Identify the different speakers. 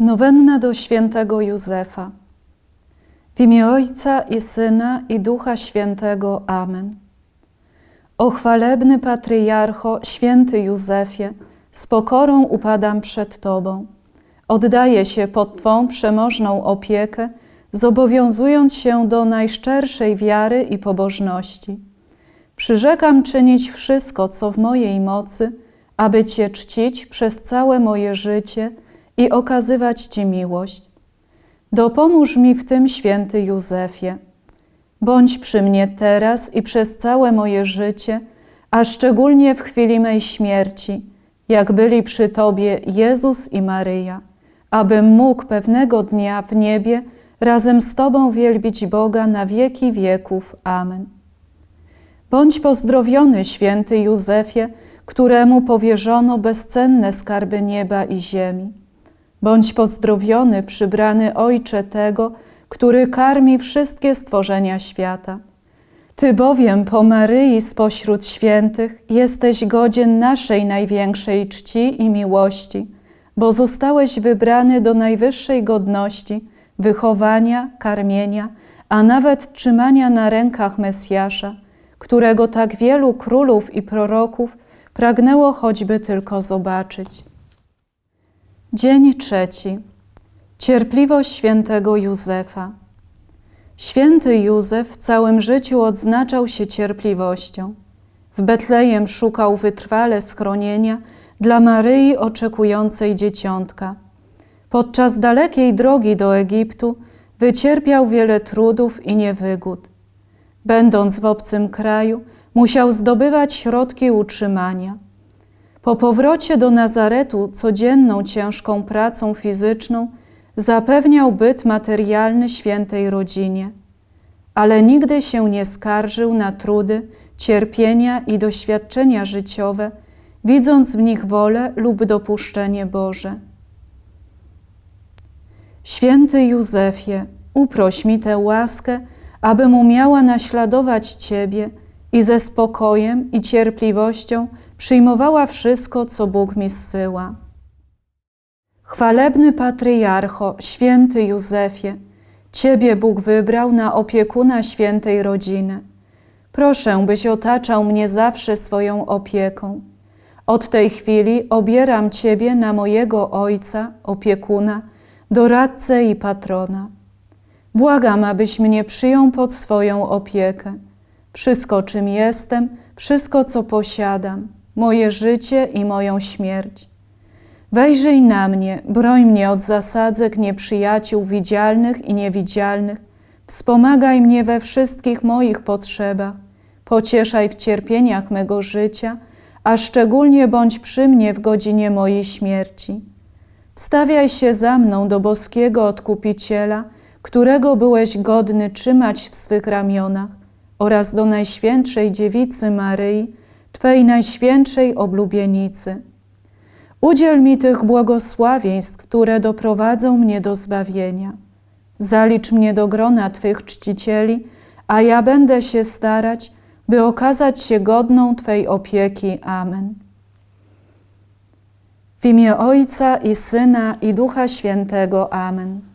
Speaker 1: Nowenna do świętego Józefa. W imię Ojca i Syna i Ducha Świętego. Amen. O patriarcho, święty Józefie, z pokorą upadam przed Tobą. Oddaję się pod Twą przemożną opiekę, zobowiązując się do najszczerszej wiary i pobożności. Przyrzekam czynić wszystko, co w mojej mocy, aby Cię czcić przez całe moje życie i okazywać Ci miłość. Dopomóż mi w tym, święty Józefie. Bądź przy mnie teraz i przez całe moje życie, a szczególnie w chwili mej śmierci, jak byli przy Tobie Jezus i Maryja, abym mógł pewnego dnia w niebie razem z Tobą wielbić Boga na wieki wieków. Amen. Bądź pozdrowiony, święty Józefie, któremu powierzono bezcenne skarby nieba i ziemi. Bądź pozdrowiony, przybrany Ojcze tego, który karmi wszystkie stworzenia świata. Ty bowiem po Maryi spośród świętych jesteś godzien naszej największej czci i miłości, bo zostałeś wybrany do najwyższej godności, wychowania, karmienia, a nawet trzymania na rękach Mesjasza, którego tak wielu królów i proroków pragnęło choćby tylko zobaczyć. Dzień trzeci. Cierpliwość świętego Józefa. Święty Józef w całym życiu odznaczał się cierpliwością. W Betlejem szukał wytrwale schronienia dla Maryi oczekującej dzieciątka. Podczas dalekiej drogi do Egiptu wycierpiał wiele trudów i niewygód. Będąc w obcym kraju, musiał zdobywać środki utrzymania. Po powrocie do Nazaretu codzienną ciężką pracą fizyczną zapewniał byt materialny świętej rodzinie, ale nigdy się nie skarżył na trudy, cierpienia i doświadczenia życiowe, widząc w nich wolę lub dopuszczenie Boże. Święty Józefie, uproś mi tę łaskę, abym umiała naśladować Ciebie i ze spokojem i cierpliwością przyjmowała wszystko, co Bóg mi zsyła. Chwalebny patriarcho, święty Józefie, Ciebie Bóg wybrał na opiekuna świętej rodziny. Proszę, byś otaczał mnie zawsze swoją opieką. Od tej chwili obieram Ciebie na mojego ojca, opiekuna, doradcę i patrona. Błagam, abyś mnie przyjął pod swoją opiekę. Wszystko, czym jestem, wszystko, co posiadam, moje życie i moją śmierć. Wejrzyj na mnie, broń mnie od zasadzek nieprzyjaciół widzialnych i niewidzialnych, wspomagaj mnie we wszystkich moich potrzebach, pocieszaj w cierpieniach mego życia, a szczególnie bądź przy mnie w godzinie mojej śmierci. Wstawiaj się za mną do boskiego Odkupiciela, którego byłeś godny trzymać w swych ramionach, oraz do Najświętszej Dziewicy Maryi, Twej Najświętszej oblubienicy. Udziel mi tych błogosławieństw, które doprowadzą mnie do zbawienia. Zalicz mnie do grona Twych czcicieli, a ja będę się starać, by okazać się godną Twej opieki. Amen. W imię Ojca i Syna i Ducha Świętego. Amen.